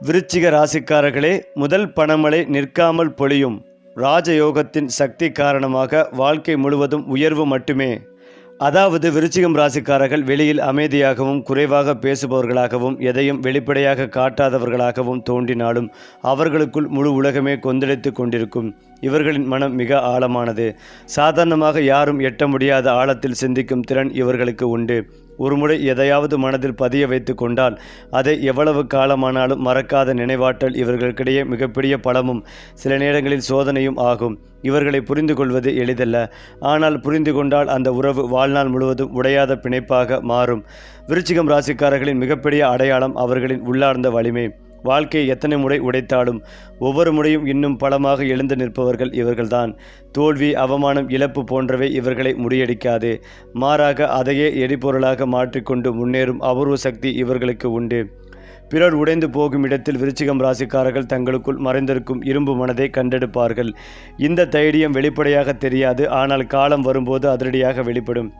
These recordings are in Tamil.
விருச்சிக ராசிக்காரர்களே முதல் பணமழை நிற்காமல் பொழியும் ராஜயோகத்தின் சக்தி காரணமாக வாழ்க்கை முழுவதும் உயர்வு மட்டுமே. அதாவது விருச்சிகம் ராசிக்காரர்கள் வெளியில் அமைதியாகவும் குறைவாக பேசுபவர்களாகவும் எதையும் வெளிப்படையாக காட்டாதவர்களாகவும் தோன்றினாலும் அவர்களுக்குள் முழு உலகமே கொந்தளித்து கொண்டிருக்கும். இவர்களின் மனம் மிக ஆழமானது. சாதாரணமாக யாரும் எட்ட முடியாத ஆழத்தில் சிந்திக்கும் திறன் இவர்களுக்கு உண்டு. ஒருமுறை எதையாவது மனதில் பதிய வைத்து கொண்டால் அதை எவ்வளவு காலமானாலும் மறக்காத நினைவாற்றல் இவர்களுக்கிடையே மிகப்பெரிய பலமும் சில நேரங்களில் சோதனையும் ஆகும். இவர்களை புரிந்து கொள்வது எளிதல்ல. ஆனால் புரிந்து கொண்டால் அந்த உறவு வாழ்நாள் முழுவதும் உடையாத பிணைப்பாக மாறும். விருச்சிகம் ராசிக்காரர்களின் மிகப்பெரிய அடையாளம் அவர்களின் உள்ளார்ந்த வலிமை. வாழ்க்கையை எத்தனை முறை உடைத்தாலும் ஒவ்வொரு முறையும் இன்னும் பலமாக எழுந்து நிற்பவர்கள் இவர்கள்தான். தோல்வி அவமானம் இழப்பு போன்றவை இவர்களை முறியடிக்காது. மாறாக அதையே எரிபொருளாக மாற்றிக்கொண்டு முன்னேறும் அபூர்வ சக்தி இவர்களுக்கு உண்டு. பிறர் உடைந்து போகும் இடத்தில் விருச்சிகம் ராசிக்காரர்கள் தங்களுக்குள் மறைந்திருக்கும் இரும்பு மனதை கண்டெடுப்பார்கள். இந்த தைரியம் வெளிப்படையாக தெரியாது. ஆனால் காலம் வரும்போது அதிரடியாக வெளிப்படும்.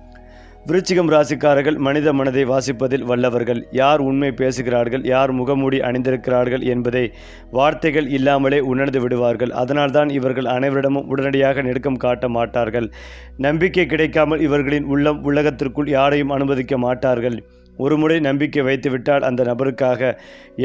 விருச்சிகம் ராசிக்காரர்கள் மனித மனதை வாசிப்பதில் வல்லவர்கள். யார் உண்மை பேசுகிறார்கள் யார் முகமூடி அணிந்திருக்கிறார்கள் என்பதை வார்த்தைகள் இல்லாமலே உணர்ந்து விடுவார்கள். அதனால்தான் இவர்கள் அனைவரிடமும் உடனடியாக நெருக்கம் காட்ட மாட்டார்கள். நம்பிக்கை கிடைக்காமல் இவர்களின் உள்ளம் உலகத்திற்குள் யாரையும் அனுமதிக்க மாட்டார்கள். ஒருமுறை நம்பிக்கை வைத்துவிட்டால் அந்த நபருக்காக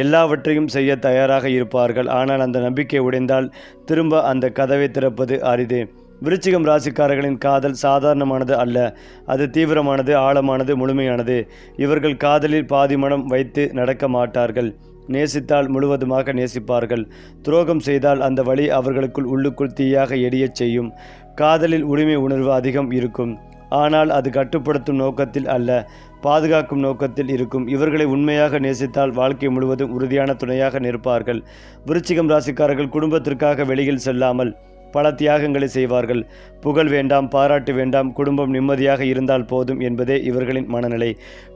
எல்லாவற்றையும் செய்ய தயாராக இருப்பார்கள். ஆனால் அந்த நம்பிக்கை உடைந்தால் திரும்ப அந்த கதவை திறப்பது அரிது. விருச்சிகம் ராசிக்காரர்களின் காதல் சாதாரணமானது அல்ல. அது தீவிரமானது ஆழமானது முழுமையானது. இவர்கள் காதலில் பாதி மனம் வைத்து நடக்க மாட்டார்கள். நேசித்தால் முழுவதுமாக நேசிப்பார்கள். துரோகம் செய்தால் அந்த வழி அவர்களுக்குள் உள்ளுக்குள் தீயாக எரியச் செய்யும். காதலில் உரிமை உணர்வு அதிகம் இருக்கும். ஆனால் அது கட்டுப்படுத்தும் நோக்கத்தில் அல்ல பாதுகாக்கும் நோக்கத்தில் இருக்கும். இவர்களை உண்மையாக நேசித்தால் வாழ்க்கை முழுவதும் உறுதியான துணையாக நிற்பார்கள். விருச்சிகம் ராசிக்காரர்கள் குடும்பத்திற்காக வெளியில் செல்லாமல் பல தியாகங்களை செய்வார்கள். புகழ் வேண்டாம் பாராட்டு வேண்டாம் குடும்பம் நிம்மதியாக இருந்தால் போதும் என்பதே இவர்களின் மனநிலை.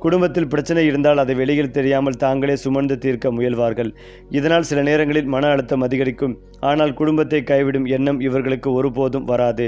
குடும்பத்தில் பிரச்சனை இருந்தால் அதை வெளியில் தெரியாமல் தாங்களே சுமந்து தீர்க்க முயல்வார்கள். இதனால் சில நேரங்களில் மன அழுத்தம் அதிகரிக்கும். ஆனால் குடும்பத்தை கைவிடும் எண்ணம் இவர்களுக்கு ஒருபோதும் வராது.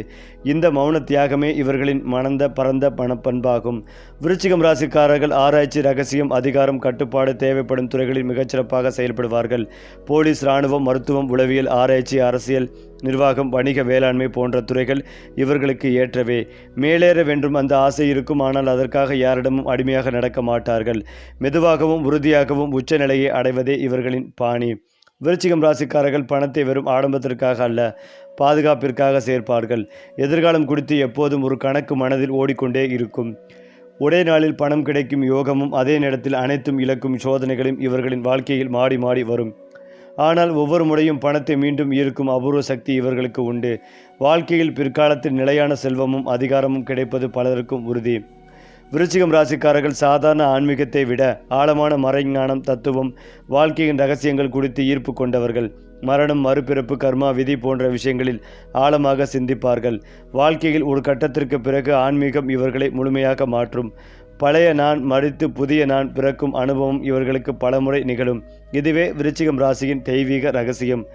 இந்த மௌன தியாகமே இவர்களின் மணந்த பரந்த மனப்பண்பாகும். விருச்சிகம் ராசிக்காரர்கள் ஆராய்ச்சி ரகசியம் அதிகாரம் கட்டுப்பாடு தேவைப்படும் துறைகளில் மிகச்சிறப்பாக செயல்படுவார்கள். போலீஸ் இராணுவம் மருத்துவம் உளவியல் ஆராய்ச்சி அரசியல் நிர்வாகம் வணிக வேளாண்மை போன்ற துறைகள் இவர்களுக்கு ஏற்றவே. மேலேற வேண்டும் அந்த ஆசை இருக்கும் ஆனால் அதற்காக யாரிடமும் அடிமையாக நடக்க மாட்டார்கள். மெதுவாகவும் உறுதியாகவும் உச்சநிலையை அடைவதே இவர்களின் பாணி. விருச்சிகம் ராசிக்காரர்கள் பணத்தை வெறும் ஆடம்பத்திற்காக அல்ல பாதுகாப்பிற்காக சேர்ப்பார்கள். எதிர்காலம் குறித்து எப்போதும் ஒரு கணக்கு மனதில் ஓடிக்கொண்டே இருக்கும். ஒரே நாளில் பணம் கிடைக்கும் யோகமும் அதே நேரத்தில் அனைத்தும் இழக்கும் சோதனைகளும் இவர்களின் வாழ்க்கையில் மாடி மாடி வரும். ஆனால் ஒவ்வொரு முறையும் பணத்தை மீண்டும் ஈர்க்கும் அபூர்வ சக்தி இவர்களுக்கு உண்டு. வாழ்க்கையில் பிற்காலத்தில் நிலையான செல்வமும் அதிகாரமும் கிடைப்பது பலருக்கும் உறுதி. விருச்சிகம் ராசிக்காரர்கள் சாதாரண ஆன்மீகத்தை விட ஆழமான மறைஞானம் தத்துவம் வாழ்க்கையின் ரகசியங்கள் குறித்து ஈர்ப்பு கொண்டவர்கள். மரணம் மறுபிறப்பு கர்மா விதி போன்ற விஷயங்களில் ஆழமாக சிந்திப்பார்கள். வாழ்க்கையில் ஒரு கட்டத்திற்கு பிறகு ஆன்மீகம் இவர்களை முழுமையாக மாற்றும். பழைய நான் மறித்து புதிய நான் பிறக்கும் அனுபவம் இவர்களுக்கு பலமுறை நிகழும். இதுவே விருச்சிகம் ராசியின் தெய்வீக ரகசியம்.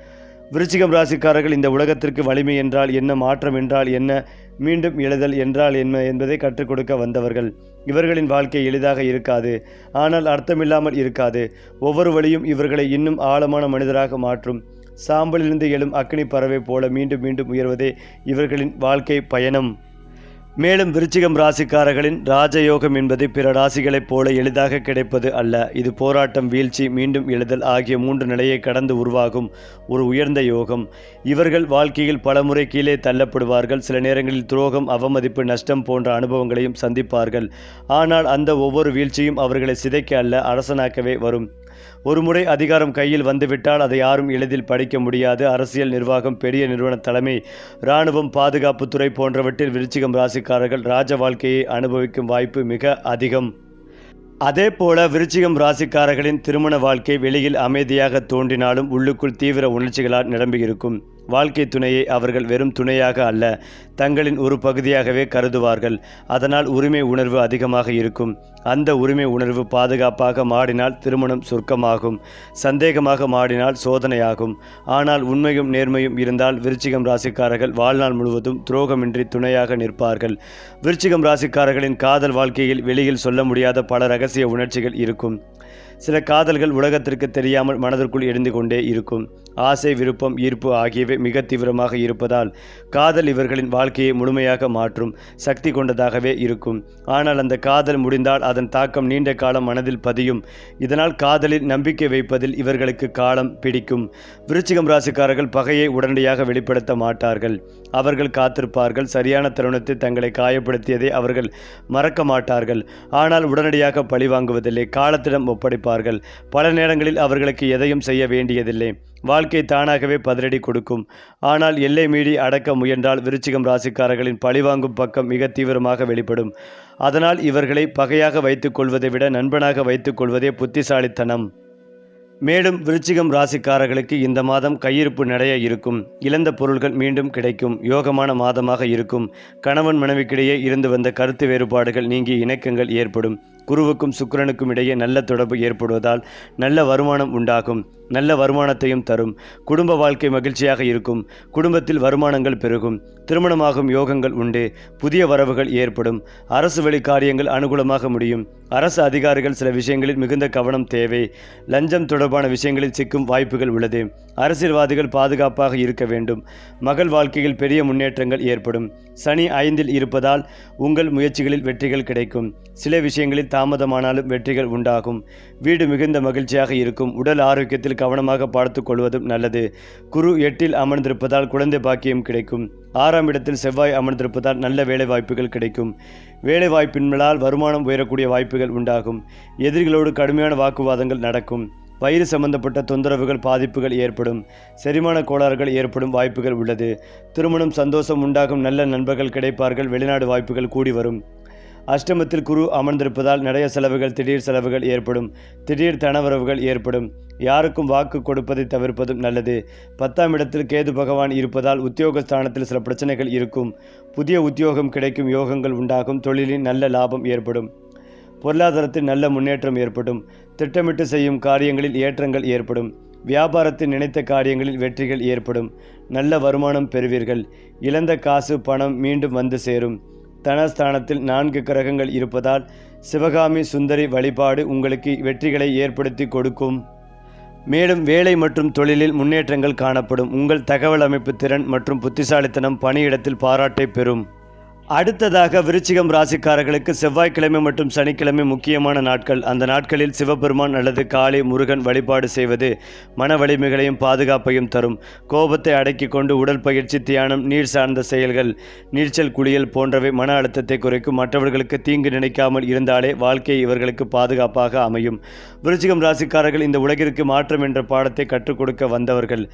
விருச்சிகம் ராசிக்காரர்கள் இந்த உலகத்திற்கு வலிமை என்றால் என்ன மாற்றம் என்றால் என்ன மீண்டும் எழுதல் என்றால் என்ன என்பதை கற்றுக் கொடுக்க வந்தவர்கள். இவர்களின் வாழ்க்கை எளிதாக இருக்காது. ஆனால் அர்த்தமில்லாமல் இருக்காது. ஒவ்வொரு வழியும் இவர்களை இன்னும் ஆழமான மனிதராக மாற்றும். சாம்பலிலிருந்து எழும் அக்னி பறவை போல மீண்டும் மீண்டும் உயர்வதே இவர்களின் வாழ்க்கை பயணம். மேலும் விருச்சிகம் ராசிக்காரர்களின் ராஜயோகம் என்பது பிற ராசிகளைப் போல எளிதாக கிடைப்பது அல்ல. இது போராட்டம் வீழ்ச்சி மீண்டும் எழுதல் ஆகிய மூன்று நிலையை கடந்து உருவாகும் ஒரு உயர்ந்த யோகம். இவர்கள் வாழ்க்கையில் பலமுறை கீழே தள்ளப்படுவார்கள். சில நேரங்களில் துரோகம் அவமதிப்பு நஷ்டம் போன்ற அனுபவங்களையும் சந்திப்பார்கள். ஆனால் அந்த ஒவ்வொரு வீழ்ச்சியும் அவர்களை சிதைக்க அல்ல அரசனாக்கவே வரும். ஒருமுறை அதிகாரம் கையில் வந்துவிட்டால் அதை யாரும் எளிதில் படிக்க முடியாது. அரசியல் நிர்வாகம் பெரிய நிறுவன தலைமை இராணுவம் பாதுகாப்புத்துறை போன்றவற்றில் விருச்சிகம் ராசிக்காரர்கள் ராஜ வாழ்க்கையை அனுபவிக்கும் வாய்ப்பு மிக அதிகம். அதே போல விருச்சிகம் ராசிக்காரர்களின் திருமண வாழ்க்கை வெளியில் அமைதியாக தோன்றினாலும் உள்ளுக்குள் தீவிர உணர்ச்சிகளால் நிரம்பியிருக்கும். வாழ்க்கை துணையை அவர்கள் வெறும் துணையாக அல்ல தங்களின் ஒரு பகுதியாகவே கருதுவார்கள். அதனால் உரிமை உணர்வு அதிகமாக இருக்கும். அந்த உரிமை உணர்வு பாதுகாப்பாக மாடினால் திருமணம் சொர்க்கமாகும். சந்தேகமாக மாடினால் சோதனையாகும். ஆனால் உண்மையும் நேர்மையும் இருந்தால் விருச்சிகம் ராசிக்காரர்கள் வாழ்நாள் முழுவதும் துரோகமின்றி துணையாக நிற்பார்கள். விருச்சிகம் ராசிக்காரர்களின் காதல் வாழ்க்கையில் வெளியில் சொல்ல முடியாத பல ரகசிய உணர்ச்சிகள் இருக்கும். சில காதல்கள் உலகத்திற்கு தெரியாமல் மனதிற்குள் எழுந்து கொண்டே இருக்கும். ஆசை விருப்பம் ஈர்ப்பு ஆகியவை மிக தீவிரமாக இருப்பதால் காதல் இவர்களின் வாழ்க்கையை முழுமையாக மாற்றும் சக்தி கொண்டதாகவே இருக்கும். ஆனால் அந்த காதல் முடிந்தால் அதன் தாக்கம் நீண்ட காலம் மனதில் பதியும். இதனால் காதலில் நம்பிக்கை வைப்பதில் இவர்களுக்கு காலம் பிடிக்கும். விருச்சிகம் ராசிக்காரர்கள் பகையை உடனடியாக வெளிப்படுத்த மாட்டார்கள். அவர்கள் காத்திருப்பார்கள். சரியான தருணத்தை தங்களை காயப்படுத்தியதை அவர்கள் மறக்க மாட்டார்கள் ஆனால் உடனடியாக பழிவாங்குவதில்லை காலத்திடம் ஒப்படைப்பார்கள். பல நேரங்களில் அவர்களுக்கு எதையும் செய்ய வேண்டியதில்லை. வாழ்க்கை தானாகவே பதிலடி கொடுக்கும். ஆனால் எல்லை மீறி அடக்க முயன்றால் விருச்சிகம் ராசிக்காரர்களின் பழிவாங்கும் பக்கம் மிக தீவிரமாக வெளிப்படும். அதனால் இவர்களை பகையாக வைத்துக் கொள்வதை விட நண்பனாக வைத்துக் கொள்வதே புத்திசாலித்தனம். மேலும் விருச்சிகம் ராசிக்காரர்களுக்கு இந்த மாதம் கையிருப்பு நிறைய இருக்கும். இழந்த பொருள்கள் மீண்டும் கிடைக்கும். யோகமான மாதமாக இருக்கும். கணவன் மனைவிக்கிடையே இருந்து வந்த கருத்து வேறுபாடுகள் நீங்கி இணக்கங்கள் ஏற்படும். குருவுக்கும் சுக்கிரனுக்கும் இடையே நல்ல தொடர்பு ஏற்படுவதால் நல்ல வருமானம் உண்டாகும். நல்ல வருமானத்தையும் தரும். குடும்ப வாழ்க்கை மகிழ்ச்சியாக இருக்கும். குடும்பத்தில் வருமானங்கள் பெருகும். திருமணமாகும் யோகங்கள் உண்டு. புதிய வரவுகள் ஏற்படும். அரசு வழி காரியங்கள் அனுகூலமாக முடியும். அரசு அதிகாரிகள் சில விஷயங்களில் மிகுந்த கவனம் தேவை. லஞ்சம் தொடர்பான விஷயங்களில் சிக்கும் வாய்ப்புகள் உள்ளது. அரசியல்வாதிகள் பாதுகாப்பாக இருக்க வேண்டும். மகள் வாழ்க்கையில் பெரிய முன்னேற்றங்கள் ஏற்படும். சனி ஐந்தில் இருப்பதால் உங்கள் முயற்சிகளில் வெற்றிகள் கிடைக்கும். சில விஷயங்களில் தாமதமானாலும் வெற்றிகள் உண்டாகும். வீடு மிகுந்த மகிழ்ச்சியாக இருக்கும். உடல் ஆரோக்கியத்தில் கவனமாக பார்த்து கொள்வதும் நல்லது. குரு எட்டில் அமர்ந்திருப்பதால் குழந்தை பாக்கியம் கிடைக்கும். ஆறாம் இடத்தில் செவ்வாய் அமர்ந்திருப்பதால் நல்ல வேலை வாய்ப்புகள் கிடைக்கும். வேலை வாய்ப்பின்மலால் வருமானம் உயரக்கூடிய வாய்ப்புகள் உண்டாகும். எதிரிகளோடு கடுமையான வாக்குவாதங்கள் நடக்கும். வயிறு சம்பந்தப்பட்ட தொந்தரவுகள் பாதிப்புகள் ஏற்படும். செரிமான கோளாறுகள் ஏற்படும் வாய்ப்புகள் உள்ளது. திருமணம் சந்தோஷம் உண்டாகும் நல்ல நண்பர்கள் கிடைப்பார்கள். வெளிநாடு வாய்ப்புகள் கூடி வரும். அஷ்டமத்தில் குரு அமர்ந்திருப்பதால் நிறைய செலவுகள் திடீர் செலவுகள் ஏற்படும். திடீர் தனவரவுகள் ஏற்படும். யாருக்கும் வாக்கு கொடுப்பதை தவிர்ப்பதும் நல்லது. பத்தாம் இடத்தில் கேது பகவான் இருப்பதால் உத்தியோக ஸ்தானத்தில் சில பிரச்சனைகள் இருக்கும். புதிய உத்தியோகம் கிடைக்கும் யோகங்கள் உண்டாகும் தொழிலின் நல்ல லாபம் ஏற்படும். பொருளாதாரத்தில் நல்ல முன்னேற்றம் ஏற்படும். திட்டமிட்டு செய்யும் காரியங்களில் ஏற்றங்கள் ஏற்படும். வியாபாரத்தில் நினைத்த காரியங்களில் வெற்றிகள் ஏற்படும். நல்ல வருமானம் பெறுவீர்கள். இழந்த காசு பணம் மீண்டும் வந்து சேரும். தனஸ்தானத்தில் நான்கு கிரகங்கள் இருப்பதால் சிவகாமி சுந்தரி வழிபாடு உங்களுக்கு வெற்றிகளை ஏற்படுத்தி கொடுக்கும். மேலும் வேலை மற்றும் தொழிலில் முன்னேற்றங்கள் காணப்படும். உங்கள் தகவல் அமைப்பு திறன் மற்றும் புத்திசாலித்தனம் பணியிடத்தில் பாராட்டை பெறும். அடுத்ததாக விருச்சிகம் ராசிக்காரர்களுக்கு செவ்வாய்க்கிழமை மற்றும் சனிக்கிழமை முக்கியமான நாட்கள். அந்த நாட்களில் சிவபெருமான் அல்லது காளி முருகன் வழிபாடு செய்வது மன வலிமைகளையும் பாதுகாப்பையும் தரும். கோபத்தை அடக்கி கொண்டு உடல் பயிற்சி தியானம் நீர் சார்ந்த செயல்கள் நீச்சல் குளியல் போன்றவை மன அழுத்தத்தை குறைக்கும். மற்றவர்களுக்கு தீங்கு நினைக்காமல் இருந்தாலே வாழ்க்கை இவர்களுக்கு பாதுகாப்பாக அமையும். விருச்சிகம் ராசிக்காரர்கள் இந்த உலகிற்கு மாற்றம் என்ற பாடத்தை கற்றுக் கொடுக்க வந்தவர்கள்.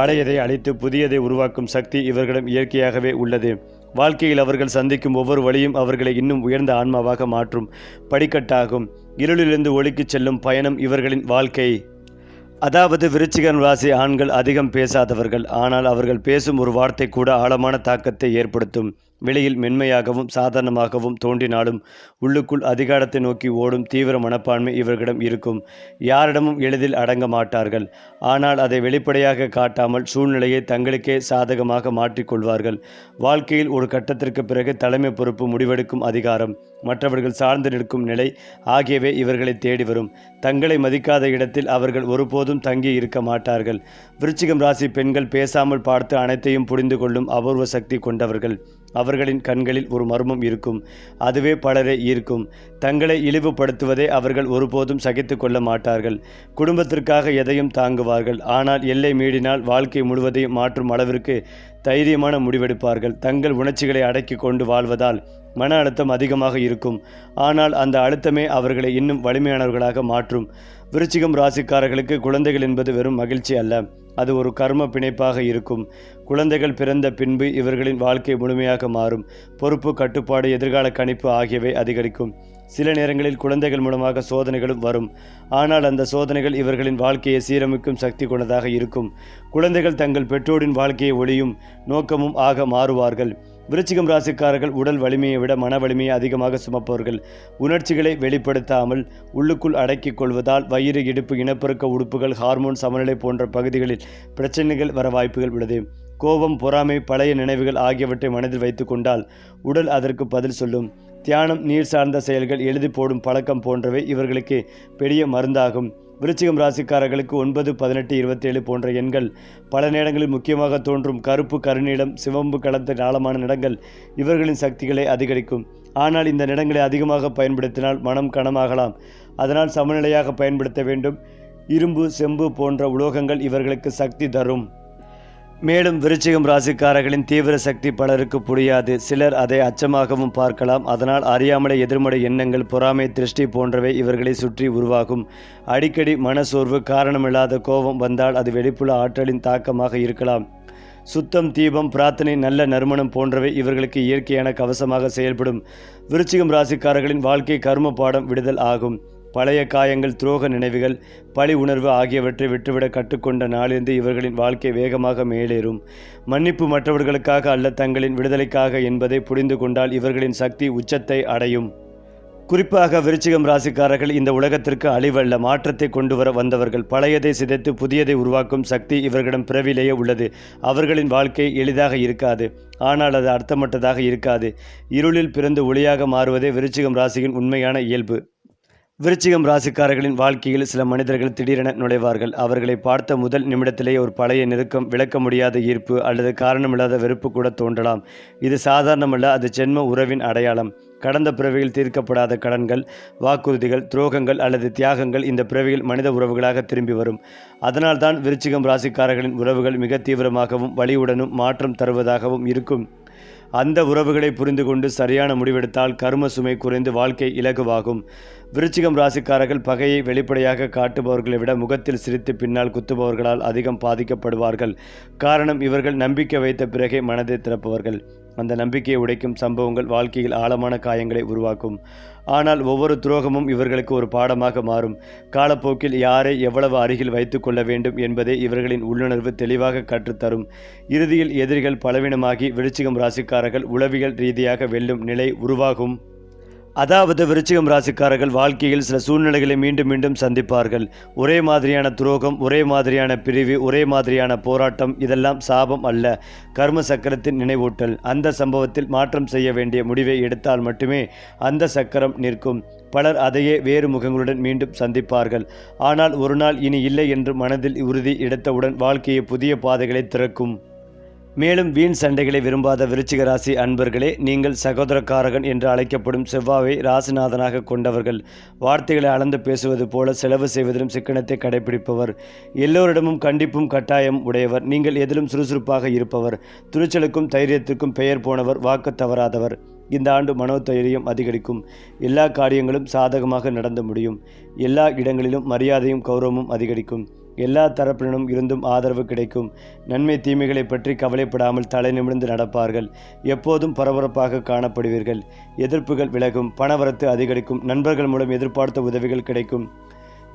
பழையதை அழித்து புதியதை உருவாக்கும் சக்தி இவர்களிடம் இயற்கையாகவே உள்ளது. வாழ்க்கையில் அவர்கள் சந்திக்கும் ஒவ்வொரு வழியும் அவர்களை இன்னும் உயர்ந்த ஆன்மாவாக மாற்றும் படிக்கட்டாகும். இருளிலிருந்து ஒளிக்கு செல்லும் பயணம் இவர்களின் வாழ்க்கை. அதாவது விருச்சிகன் ராசி ஆண்கள் அதிகம் பேசாதவர்கள் ஆனால் அவர்கள் பேசும் ஒரு வார்த்தை கூட ஆழமான தாக்கத்தை ஏற்படுத்தும். வெளியில் மென்மையாகவும் சாதாரணமாகவும் தோன்றினாலும் உள்ளுக்குள் அதிகாரத்தை நோக்கி ஓடும் தீவிர மனப்பான்மை இவர்களிடம் இருக்கும். யாரிடமும் எளிதில் அடங்க மாட்டார்கள். ஆனால் அதை வெளிப்படையாக காட்டாமல் சூழ்நிலையை தங்களுக்கே சாதகமாக மாற்றிக்கொள்வார்கள் வாழ்க்கையில் ஒரு கட்டத்திற்கு பிறகு தலைமை பொறுப்பு முடிவெடுக்கும் அதிகாரம் மற்றவர்கள் சார்ந்து நிற்கும் நிலை ஆகியவை இவர்களை தேடி வரும். தங்களை மதிக்காத இடத்தில் அவர்கள் ஒருபோதும் தங்கி இருக்க மாட்டார்கள். விருச்சிகம் ராசி பெண்கள் பேசாமல் பார்த்து அனைத்தையும் புரிந்து கொள்ளும் அபூர்வ சக்தி கொண்டவர்கள். அவர்களின் கண்களில் ஒரு மர்மம் இருக்கும். அதுவே பலரை ஈர்க்கும். தங்களை இழிவுபடுத்துவதை அவர்கள் ஒருபோதும் சகித்து கொள்ள மாட்டார்கள். குடும்பத்திற்காக எதையும் தாங்குவார்கள். ஆனால் எல்லை மீறினால் வாழ்க்கை முழுவதையும் மாற்றும் அளவிற்கு தைரியமான முடிவெடுப்பார்கள். தங்கள் உணர்ச்சிகளை அடக்கி கொண்டு வாழ்வதால் மன அழுத்தம் அதிகமாக இருக்கும். ஆனால் அந்த அழுத்தமே அவர்களை இன்னும் வலிமையானவர்களாக மாற்றும். விருச்சிகம் ராசிக்காரர்களுக்கு குழந்தைகள் என்பது வெறும் மகிழ்ச்சி அல்ல. அது ஒரு கர்ம பிணைப்பாக இருக்கும். குழந்தைகள் பிறந்த பின்பு இவர்களின் வாழ்க்கை முழுமையாக மாறும். பொறுப்பு கட்டுப்பாடு எதிர்கால கணிப்பு ஆகியவை அதிகரிக்கும். சில நேரங்களில் குழந்தைகள் மூலமாக சோதனைகளும் வரும். ஆனால் அந்த சோதனைகள் இவர்களின் வாழ்க்கையை சீரமைக்கும் சக்தி கொண்டதாக இருக்கும். குழந்தைகள் தங்கள் பெற்றோரின் வாழ்க்கையை ஒளியும் நோக்கமும் ஆக மாறுவார்கள். விருச்சிகம் ராசிக்காரர்கள் உடல் வலிமையை விட மன வலிமையை அதிகமாக சுமப்பவர்கள். உணர்ச்சிகளை வெளிப்படுத்தாமல் உள்ளுக்குள் அடக்கிக் கொள்வதால் வயிறு இடுப்பு இனப்பெருக்க உறுப்புகள் ஹார்மோன் சமநிலை போன்ற பகுதிகளில் பிரச்சனைகள் வர வாய்ப்புகள் உள்ளது. கோபம் பொறாமை பழைய நினைவுகள் ஆகியவற்றை மனதில் வைத்து கொண்டால் உடல் அதற்கு பதில் சொல்லும். தியானம் நீர் சார்ந்த செயல்கள் எழுதி போடும் பழக்கம் போன்றவை இவர்களுக்கு பெரிய மருந்தாகும். விருச்சிகம் ராசிக்காரர்களுக்கு ஒன்பது பதினெட்டு இருபத்தேழு போன்ற எண்கள் பல நேரங்களில் முக்கியமாக தோன்றும். கருப்பு கருநீளம் சிவம்பு கலந்த நாளமான நிறங்கள் இவர்களின் சக்திகளை அதிகரிக்கும். ஆனால் இந்த நிறங்களை அதிகமாக பயன்படுத்தினால் மனம் கனமாகலாம். அதனால் சமநிலையாக பயன்படுத்த வேண்டும். இரும்பு செம்பு போன்ற உலோகங்கள் இவர்களுக்கு சக்தி தரும். மேலும் விருச்சிகம் ராசிக்காரர்களின் தீவிர சக்தி பலருக்கு புரியாது. சிலர் அதை அச்சமாகவும் பார்க்கலாம். அதனால் அறியாமலே எதிர்மறை எண்ணங்கள் பொறாமை திருஷ்டி போன்றவை இவர்களை சுற்றி உருவாகும். அடிக்கடி மனசோர்வு காரணமில்லாத கோபம் வந்தால் அது வெளிப்புற ஆற்றலின் தாக்கமாக இருக்கலாம். சுத்தம் தீபம் பிரார்த்தனை நல்ல நறுமணம் போன்றவை இவர்களுக்கு இயற்கையான கவசமாக செயல்படும். விருச்சிகம் ராசிக்காரர்களின் வாழ்க்கை கர்ம பாடம் விடுதல் ஆகும். பழைய காயங்கள் துரோக நினைவுகள் பழி உணர்வு ஆகியவற்றை விட்டுவிட கற்றுக்கொண்ட நாளிலிருந்து இவர்களின் வாழ்க்கை வேகமாக மேலேறும். மன்னிப்பு மற்றவர்களுக்காக அல்ல தங்களின் விடுதலைக்காக என்பதை புரிந்து கொண்டால் இவர்களின் சக்தி உச்சத்தை அடையும். குறிப்பாக விருச்சிகம் ராசிக்காரர்கள் இந்த உலகத்திற்கு அழிவல்ல மாற்றத்தை கொண்டு வர வந்தவர்கள். பழையதை சிதைத்து புதியதை உருவாக்கும் சக்தி இவர்களிடம் பிறவிலேயே உள்ளது. அவர்களின் வாழ்க்கை எளிதாக இருக்காது ஆனால் அது அர்த்தமற்றதாக இருக்காது. இருளில் பிறந்து ஒளியாக மாறுவதே விருச்சிகம் ராசியின் உண்மையான இயல்பு. விருச்சிகம் ராசிக்காரர்களின் வாழ்க்கையில் சில மனிதர்கள் திடீரென நுழைவார்கள். அவர்களை பார்த்த முதல் நிமிடத்திலேயே ஒரு பழைய நெருக்கம் விளக்க முடியாத ஈர்ப்பு அல்லது காரணமில்லாத வெறுப்பு கூட தோன்றலாம். இது சாதாரணமல்ல அது ஜென்ம உறவின் அடையாளம். கடந்த பிறவியில் தீர்க்கப்படாத கடன்கள் வாக்குறுதிகள் துரோகங்கள் அல்லது தியாகங்கள் இந்த பிறவியில் மனித உறவுகளாக திரும்பி வரும். அதனால்தான் விருச்சிகம் ராசிக்காரர்களின் உறவுகள் மிக தீவிரமாகவும் வலியுடனும் மாற்றம் தருவதாகவும் இருக்கும். அந்த உறவுகளை புரிந்து கொண்டு சரியான முடிவெடுத்தால் கர்ம சுமை குறைந்து வாழ்க்கை இலகுவாகும். விருச்சிகம் ராசிக்காரர்கள் பகையை வெளிப்படையாக காட்டுபவர்களை விட முகத்தில் சிரித்து பின்னால் குத்துபவர்களால் அதிகம் பாதிக்கப்படுவார்கள். காரணம் இவர்கள் நம்பிக்கை வைத்த பிறகே மனதை திறப்பவர்கள். அந்த நம்பிக்கையை உடைக்கும் சம்பவங்கள் வாழ்க்கையில் ஆழமான காயங்களை உருவாக்கும். ஆனால் ஒவ்வொரு துரோகமும் இவர்களுக்கு ஒரு பாடமாக மாறும். காலப்போக்கில் யாரை எவ்வளவு அருகில் வைத்து கொள்ள வேண்டும் என்பதை இவர்களின் உள்ளுணர்வு தெளிவாக கற்றுத்தரும். இறுதியில் எதிரிகள் பலவீனமாகி விருச்சிகம் ராசிக்காரர்கள் உளவியல் ரீதியாக வெல்லும் நிலை உருவாகும். அதாவது விருச்சிகம் ராசிக்காரர்கள் வாழ்க்கையில் சில சூழ்நிலைகளை மீண்டும் மீண்டும் சந்திப்பார்கள். ஒரே மாதிரியான துரோகம் ஒரே மாதிரியான பிரிவு ஒரே மாதிரியான போராட்டம் இதெல்லாம் சாபம் அல்ல. கர்ம சக்கரத்தின் நினைவூட்டல். அந்த சம்பவத்தில் மாற்றம் செய்ய வேண்டிய முடிவை எடுத்தால் மட்டுமே அந்த சக்கரம் நிற்கும். பலர் அதையே வேறு முகங்களுடன் மீண்டும் சந்திப்பார்கள். ஆனால் ஒரு நாள் இனி இல்லை என்று மனதில் உறுதி எடுத்தவுடன் வாழ்க்கையை புதிய பாதைகளை திறக்கும். மேலும் வீண் சண்டைகளை விரும்பாத விருச்சிக ராசி அன்பர்களே நீங்கள் சகோதரக்காரகன் என்று அழைக்கப்படும் செவ்வாவை ராசிநாதனாக கொண்டவர்கள் வார்த்தைகளை அளந்து பேசுவது போல செலவு செய்வதிலும் சிக்கனத்தை கடைபிடிப்பவர் எல்லோரிடமும் கண்டிப்பும் கட்டாயம் உடையவர் நீங்கள் எதிலும் சுறுசுறுப்பாக இருப்பவர் துணிச்சலுக்கும் தைரியத்துக்கும் பெயர் போனவர் வாக்கு தவறாதவர். இந்த ஆண்டு மனோதைரியம் அதிகரிக்கும். எல்லா காரியங்களும் சாதகமாக நடந்து முடியும். எல்லா இடங்களிலும் மரியாதையும் கௌரவமும் அதிகரிக்கும். எல்லா தரப்பினரும் இருந்தும் ஆதரவு கிடைக்கும். நன்மை தீமைகளை பற்றி கவலைப்படாமல் தலை நிமிர்ந்து நடப்பார்கள். எப்போதும் பரபரப்பாக காணப்படுவீர்கள். எதிர்ப்புகள் விலகும். பணவரத்து அதிகரிக்கும். நண்பர்கள் மூலம் எதிர்பார்த்த உதவிகள் கிடைக்கும்.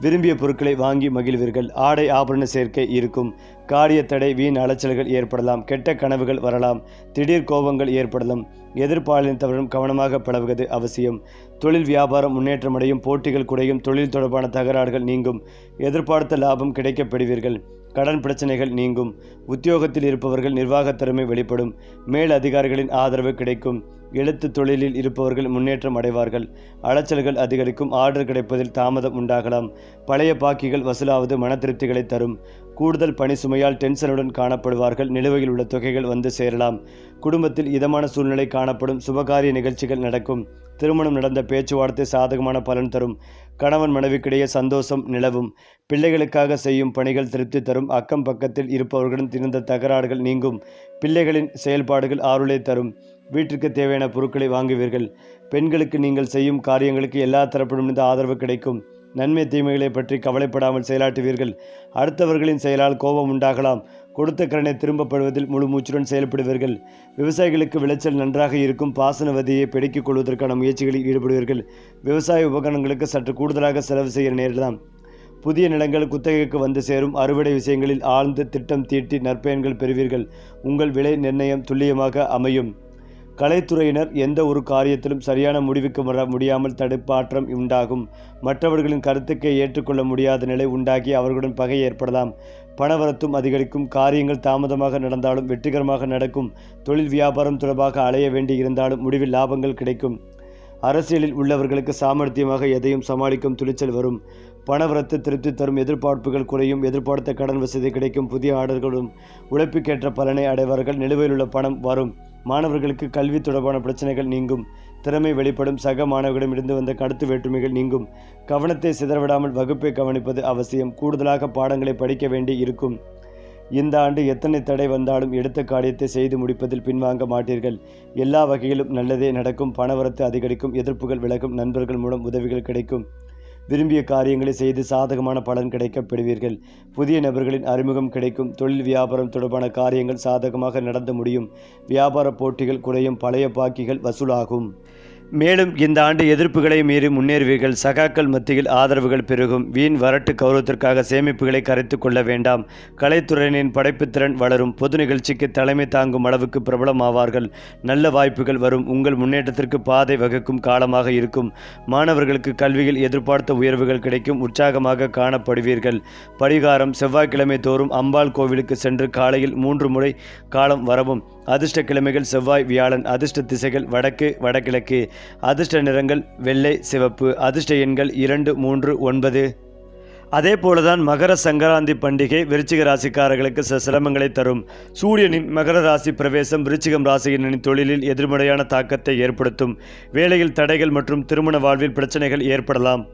விரும்பிய பொருட்களை வாங்கி மகிழ்வீர்கள். ஆடை ஆபரண சேர்க்கை இருக்கும். காரிய தடை வீண் அலைச்சல்கள் ஏற்படலாம். கெட்ட கனவுகள் வரலாம். திடீர் கோபங்கள் ஏற்படலாம். எதிர்பாலினத்தவரும் கவனமாக பழகுவது அவசியம். தொழில் வியாபாரம் முன்னேற்றமடையும் போட்டிகள் குறையும். தொழில் தொடர்பான தகராறுகள் நீங்கும். எதிர்பார்த்த லாபம் கிடைக்கப்படுவீர்கள் கடன் பிரச்சனைகள் நீங்கும். உத்தியோகத்தில் இருப்பவர்கள் நிர்வாகத் திறமை வெளிப்படும். மேல் அதிகாரிகளின் ஆதரவு கிடைக்கும். எழுத்து தொழிலில் இருப்பவர்கள் முன்னேற்றம் அடைவார்கள். அலைச்சல்கள் அதிகரிக்கும். ஆர்டர் கிடைப்பதில் தாமதம் உண்டாகலாம். பழைய பாக்கிகள் வசூலாவது மன திருப்திகளை தரும். கூடுதல் பணி சுமையால் டென்ஷனுடன் காணப்படுவார்கள். நிலுவையில் உள்ள தொகைகள் வந்து சேரலாம். குடும்பத்தில் இதமான சூழ்நிலை காணப்படும். சுபகாரிய நிகழ்ச்சிகள் நடக்கும். திருமணம் நடந்த பேச்சுவார்த்தை சாதகமான பலன் தரும். கணவன் மனைவிக்கிடையே சந்தோஷம் நிலவும். பிள்ளைகளுக்காக செய்யும் பணிகள் திருப்தி தரும். அக்கம் பக்கத்தில் இருப்பவர்களுடன் திருந்த தகராறுகள் நீங்கும். பிள்ளைகளின் செயல்பாடுகள் ஆருளை தரும். வீட்டிற்கு தேவையான பொருட்களை வாங்குவீர்கள். பெண்களுக்கு நீங்கள் செய்யும் காரியங்களுக்கு எல்லா தரப்பிலும் ஆதரவு கிடைக்கும். நன்மை தீமைகளை பற்றி கவலைப்படாமல் செயலாற்றுவீர்கள். அடுத்தவர்களின் செயலால் கோபம் உண்டாகலாம். கொடுத்த கடனை திரும்பப்படுவதில் முழு மூச்சுடன் செயல்படுவீர்கள். விவசாயிகளுக்கு விளைச்சல் நன்றாக இருக்கும் பாசன வதியை பெருக்கிக் கொள்வதற்கான முயற்சிகளில் ஈடுபடுவீர்கள். விவசாய உபகரணங்களுக்கு சற்று கூடுதலாக செலவு செய்ய நேரிடலாம். புதிய நிலங்கள் குத்தகைக்கு வந்து சேரும். அறுவடை விஷயங்களில் ஆழ்ந்து திட்டம் தீட்டி நற்பயன்கள் பெறுவீர்கள். உங்கள் விலை நிர்ணயம் துல்லியமாக அமையும். கலைத்துறையினர் எந்த ஒரு காரியத்திலும் சரியான முடிவுக்கு வர முடியாமல் தடுப்பாற்றம் உண்டாகும். மற்றவர்களின் கருத்துக்கை ஏற்றுக்கொள்ள முடியாத நிலை உண்டாகி அவர்களுடன் பகை ஏற்படலாம். பணவரத்தும் அதிகரிக்கும் காரியங்கள் தாமதமாக நடந்தாலும் வெற்றிகரமாக நடக்கும் தொழில் வியாபாரம் தொடர்பாக அலைய வேண்டி இருந்தாலும் முடிவில் லாபங்கள் கிடைக்கும். அரசியலில் உள்ளவர்களுக்கு சாமர்த்தியமாக எதையும் சமாளிக்கும் துணிச்சல் வரும். பணவரத்து திருப்தி தரும் எதிர்பார்ப்புகள் குறையும் எதிர்பார்த்த கடன் வசதி கிடைக்கும் புதிய ஆர்டர்களும் உழைப்புக்கேற்ற பலனை அடைவார்கள் நிலுவையில் உள்ள பணம் வரும். மாணவர்களுக்கு கல்வி தொடர்பான பிரச்சனைகள் நீங்கும். திறமை வெளிப்படும் சக மாணவர்களிடமிருந்து வந்த கருத்து வேற்றுமைகள் நீங்கும். கவனத்தை சிதறவிடாமல் வகுப்பை கவனிப்பது அவசியம். கூடுதலாக பாடங்களை படிக்க வேண்டி இருக்கும். இந்த ஆண்டு எத்தனை தடை வந்தாலும் எடுத்த காரியத்தை செய்து முடிப்பதில் பின்வாங்க மாட்டீர்கள். எல்லா வகையிலும் நல்லதே நடக்கும். பணவரத்து அதிகரிக்கும். எதிர்ப்புகள் விலகும். நண்பர்கள் மூலம் உதவிகள் கிடைக்கும். விரும்பிய காரியங்களை செய்து சாதகமான பலன் கிடைக்கப் பெறுவீர்கள் புதிய நபர்களின் அறிமுகம் கிடைக்கும். தொழில் வியாபாரம் தொடர்பான காரியங்கள் சாதகமாக நடந்து முடியும். வியாபார போட்டிகள் குறையும். பழைய பாக்கிகள் வசூலாகும். மேலும் இந்த ஆண்டு எதிர்ப்புகளை மீறி முன்னேறுவீர்கள். சகாக்கள் மத்தியில் ஆதரவுகள் பெருகும். வீண் வரட்டு கௌரவத்திற்காக சேமிப்புகளை கரைத்து கொள்ள வேண்டாம். கலைத்துறையினின் படைப்புத்திறன் வளரும். பொது நிகழ்ச்சிக்கு தலைமை தாங்கும் அளவுக்கு பிரபலமாவார்கள். நல்ல வாய்ப்புகள் வரும். உங்கள் முன்னேற்றத்திற்கு பாதை வகுக்கும் காலமாக இருக்கும். மாணவர்களுக்கு கல்வியில் எதிர்பார்த்த உயர்வுகள் கிடைக்கும். உற்சாகமாக காணப்படுவீர்கள். பரிகாரம் செவ்வாய்க்கிழமை தோறும் அம்பாள் கோவிலுக்கு சென்று காலையில் மூன்று முறை காலம் வரவும். அதிர்ஷ்ட கிழமைகள் செவ்வாய் வியாழன். அதிர்ஷ்ட திசைகள் வடக்கு வடகிழக்கு. அதிர்ஷ்ட நிறங்கள் வெள்ளை சிவப்பு அதிர்ஷ்ட எண்கள் இரண்டு மூன்று ஒன்பது. அதே போலதான் மகர சங்கராந்தி பண்டிகை விருச்சிக ராசிக்காரர்களுக்கு சில சிரமங்களை தரும். சூரியனின் மகர ராசி பிரவேசம் விருச்சிகம் ராசியினரின் தொழிலில் எதிர்மறையான தாக்கத்தை ஏற்படுத்தும். வேலையில் தடைகள் மற்றும் திருமண வாழ்வில் பிரச்சனைகள் ஏற்படலாம்.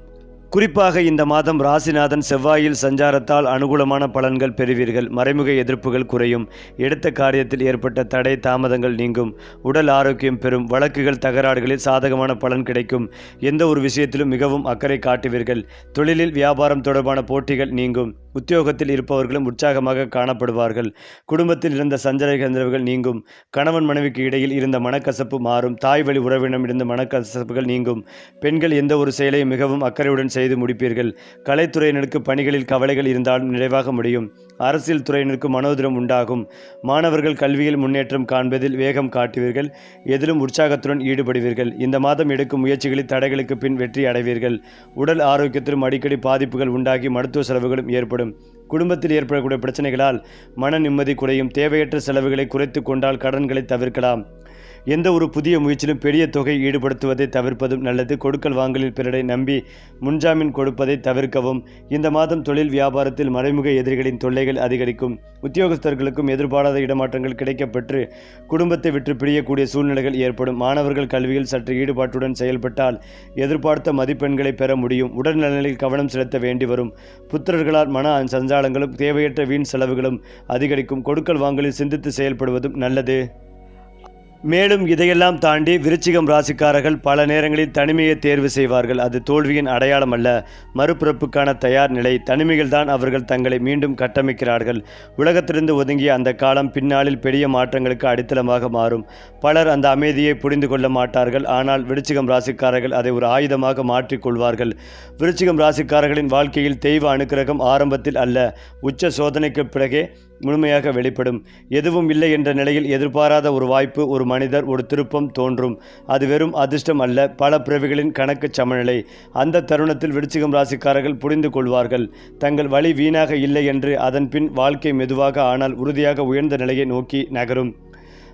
குறிப்பாக இந்த மாதம் ராசிநாதன் செவ்வாயில் சஞ்சாரத்தால் அனுகூலமான பலன்கள் பெறுவீர்கள். மறைமுக எதிர்ப்புகள் குறையும். எடுத்த காரியத்தில் ஏற்பட்ட தடை தாமதங்கள் நீங்கும். உடல் ஆரோக்கியம் பெறும். வழக்குகள் தகராறுகளில் சாதகமான பலன் கிடைக்கும். எந்த ஒரு விஷயத்திலும் மிகவும் அக்கறை காட்டுவீர்கள். தொழிலில் வியாபாரம் தொடர்பான போட்டிகள் நீங்கும். உத்தியோகத்தில் இருப்பவர்களும் உற்சாகமாக காணப்படுவார்கள். குடும்பத்தில் இருந்த சஞ்சலை கந்தரவுகள் நீங்கும். கணவன் மனைவிக்கு இடையில் இருந்த மனக்கசப்பு மாறும். தாய் வழி உறவினம் இருந்த மனக்கசப்புகள் நீங்கும். பெண்கள் எந்த ஒரு செயலையும் மிகவும் அக்கறையுடன் செய்து முடிப்பீர்கள். கலைத்துறையினருக்கு பணிகளில் கவலைகள் இருந்தாலும் நிறைவாக முடியும். அரசியல் துறையினருக்கு மனோதிரம் உண்டாகும். மாணவர்கள் கல்வியில் முன்னேற்றம் காண்பதில் வேகம் காட்டுவீர்கள். எதிலும் உற்சாகத்துடன் ஈடுபடுவீர்கள். இந்த மாதம் எடுக்கும் முயற்சிகளில் தடைகளுக்கு பின் வெற்றி அடைவீர்கள். உடல் ஆரோக்கியத்திலும் அடிக்கடி பாதிப்புகள் உண்டாகி மருத்துவ செலவுகளும் ஏற்படும். குடும்பத்தில் ஏற்படக்கூடிய பிரச்சனைகளால் மன நிம்மதி குறையும். தேவையற்ற செலவுகளை குறைத்து கொண்டால் கடன்களை தவிர்க்கலாம். எந்த ஒரு புதிய முயற்சியிலும் பெரிய தொகை ஈடுபடுத்துவதை தவிர்ப்பதும் நல்லது. கொடுக்கல் வாங்கலில் பிறரை நம்பி முன்ஜாமீன் கொடுப்பதை தவிர்க்கவும். இந்த மாதம் தொழில் வியாபாரத்தில் மறைமுக எதிரிகளின் தொல்லைகள் அதிகரிக்கும். உத்தியோகஸ்தர்களுக்கும் எதிர்பாராத இடமாற்றங்கள் கிடைக்கப்பெற்று குடும்பத்தை விற்று பிரியக்கூடிய சூழ்நிலைகள் ஏற்படும். மாணவர்கள் கல்வியில் சற்று ஈடுபாட்டுடன் செயல்பட்டால் எதிர்பார்த்த மதிப்பெண்களை பெற முடியும். உடல்நலனில் கவனம் செலுத்த வேண்டி வரும். புத்திரர்களால் மன சஞ்சாலங்களும் தேவையற்ற வீண் செலவுகளும் அதிகரிக்கும். கொடுக்கல் வாங்கலில் சிந்தித்து செயல்படுவதும் நல்லது. மேலும் இதையெல்லாம் தாண்டி விருச்சிகம் ராசிக்காரர்கள் பல நேரங்களில் தனிமையை தேர்வு செய்வார்கள். அது தோல்வியின் அடையாளம் அல்ல. மறுபிறப்புக்கான தயார் நிலை தனிமையில்தான் தான் அவர்கள் தங்களை மீண்டும் கட்டமைக்கிறார்கள். உலகத்திலிருந்து ஒதுங்கிய அந்த காலம் பின்னாளில் பெரிய மாற்றங்களுக்கு அடித்தளமாக மாறும். பலர் அந்த அமைதியை புரிந்து கொள்ள மாட்டார்கள். ஆனால் விருச்சிகம் ராசிக்காரர்கள் அதை ஒரு ஆயுதமாக மாற்றிக்கொள்வார்கள் விருச்சிகம் ராசிக்காரர்களின் வாழ்க்கையில் தெய்வ அனுக்கிரகம் ஆரம்பத்தில் அல்ல. உச்ச சோதனைக்கு பிறகே முழுமையாக வெளிப்படும். எதுவும் இல்லை என்ற நிலையில் எதிர்பாராத ஒரு வாய்ப்பு ஒரு மனிதர் ஒரு திருப்பம் தோன்றும். அது வெறும் அதிர்ஷ்டம் அல்ல பல பிறவிகளின் கணக்கு சமநிலை. அந்த தருணத்தில் விருச்சிகம் ராசிக்காரர்கள் புரிந்து கொள்வார்கள். தங்கள் வழி வீணாக இல்லை என்று அதன் பின் வாழ்க்கை மெதுவாக ஆனால் உறுதியாக உயர்ந்த நிலையை நோக்கி நகரும்.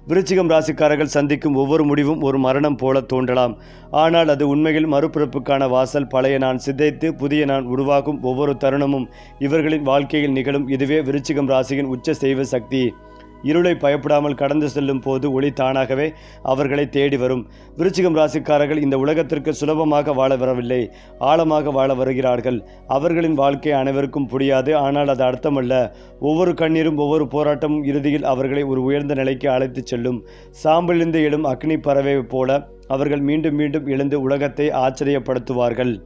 விருச்சிகம் ராசிக்காரர்கள் சந்திக்கும் ஒவ்வொரு முடிவும் ஒரு மரணம் போல தோன்றலாம். ஆனால் அது உண்மையில் மறுபிறப்புக்கான வாசல். பழைய நான் சிதைத்து புதிய நான் உருவாகும் ஒவ்வொரு தருணமும் இவர்களின் வாழ்க்கையில் நிகழும். இதுவே விருச்சிகம் ராசியின் உச்ச செய்வ சக்தி. இருளை பயப்படாமல் கடந்து செல்லும் போது ஒளி தானாகவே அவர்களை தேடி வரும். விருச்சிகம் ராசிக்காரர்கள் இந்த உலகத்திற்கு சுலபமாக வாழ வரவில்லை. ஆழமாக வாழ வருகிறார்கள். அவர்களின் வாழ்க்கை அனைவருக்கும் புரியாது. ஆனால் அது அர்த்தமல்ல. ஒவ்வொரு கண்ணீரும் ஒவ்வொரு போராட்டமும் இறுதியில் அவர்களை ஒரு உயர்ந்த நிலைக்கு அழைத்துச் செல்லும். சாம்பலிருந்து எழும் அக்னி பறவை போல அவர்கள் மீண்டும் மீண்டும் எழுந்து உலகத்தை ஆச்சரியப்படுத்துவார்கள்.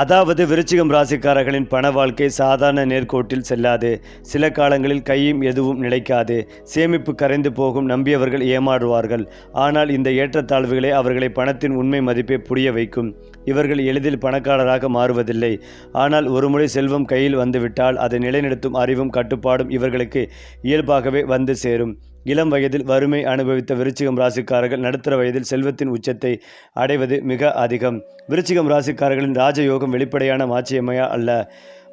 அதாவது விருச்சிகம் ராசிக்காரர்களின் பண வாழ்க்கை சாதாரண நேர்கோட்டில் செல்லாது. சில காலங்களில் கையும் எதுவும் நிலைக்காது. சேமிப்பு கரைந்து போகும் நம்பியவர்கள் ஏமாறுவார்கள். ஆனால் இந்த ஏற்றத்தாழ்வுகளே அவர்களை பணத்தின் உண்மை மதிப்பை புரிய வைக்கும். இவர்கள் எளிதில் பணக்காரராக மாறுவதில்லை. ஆனால் ஒருமுறை செல்வம் கையில் வந்துவிட்டால் அதை நிலைநிறுத்தும் அறிவும் கட்டுப்பாடும் இவர்களுக்கு இயல்பாகவே வந்து சேரும். இளம் வயதில் வறுமை அனுபவித்த விருச்சிகம் ராசிக்காரர்கள் நடுத்தர வயதில் செல்வத்தின் உச்சத்தை அடைவது மிக அதிகம். விருச்சிகம் ராசிக்காரர்களின் ராஜயோகம் வெளிப்படையான மாச்சியமையா அல்ல.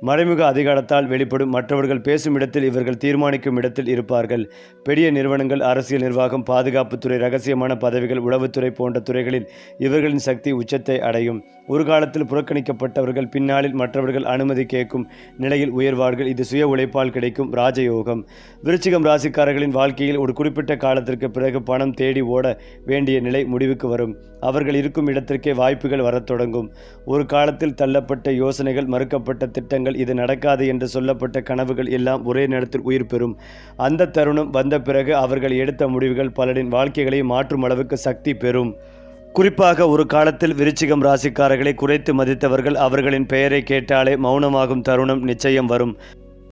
மறைமுக அதிகாரத்தால் வெளிப்படும் மற்றவர்கள் பேசும் இடத்தில் இவர்கள் தீர்மானிக்கும் இடத்தில் இருப்பார்கள். பெரிய நிறுவனங்கள் அரசியல் நிர்வாகம் பாதுகாப்புத்துறை ரகசியமான பதவிகள் உளவுத்துறை போன்ற துறைகளில் இவர்களின் சக்தி உச்சத்தை அடையும். ஒரு காலத்தில் புறக்கணிக்கப்பட்டவர்கள் பின்னாளில் மற்றவர்கள் அனுமதி கேட்கும் நிலையில் உயர்வார்கள். இது சுய உழைப்பால் கிடைக்கும் ராஜயோகம். விருச்சிகம் ராசிக்காரர்களின் வாழ்க்கையில் ஒரு குறிப்பிட்ட காலத்திற்கு பிறகு பணம் தேடி ஓட வேண்டிய நிலை முடிவுக்கு வரும். அவர்கள் இருக்கும் இடத்திற்கே வாய்ப்புகள் வரத் தொடங்கும். ஒரு காலத்தில் தள்ளப்பட்ட யோசனைகள் மறுக்கப்பட்ட திட்டங்கள் இது நடக்காது என்று சொல்லப்பட்ட கனவுகள் எல்லாம் ஒரே நேரத்தில் உயிர் பெறும். அந்த தருணம் வந்த பிறகு அவர்கள் எடுத்த முடிவுகள் பலரின் வாழ்க்கைகளை மாற்றும் அளவுக்கு சக்தி பெறும். குறிப்பாக ஒரு காலத்தில் விருச்சிகம் ராசிக்காரர்களை குறைத்து மதித்தவர்கள் அவர்களின் பெயரை கேட்டாலே மௌனமாகும் தருணம் நிச்சயம் வரும்.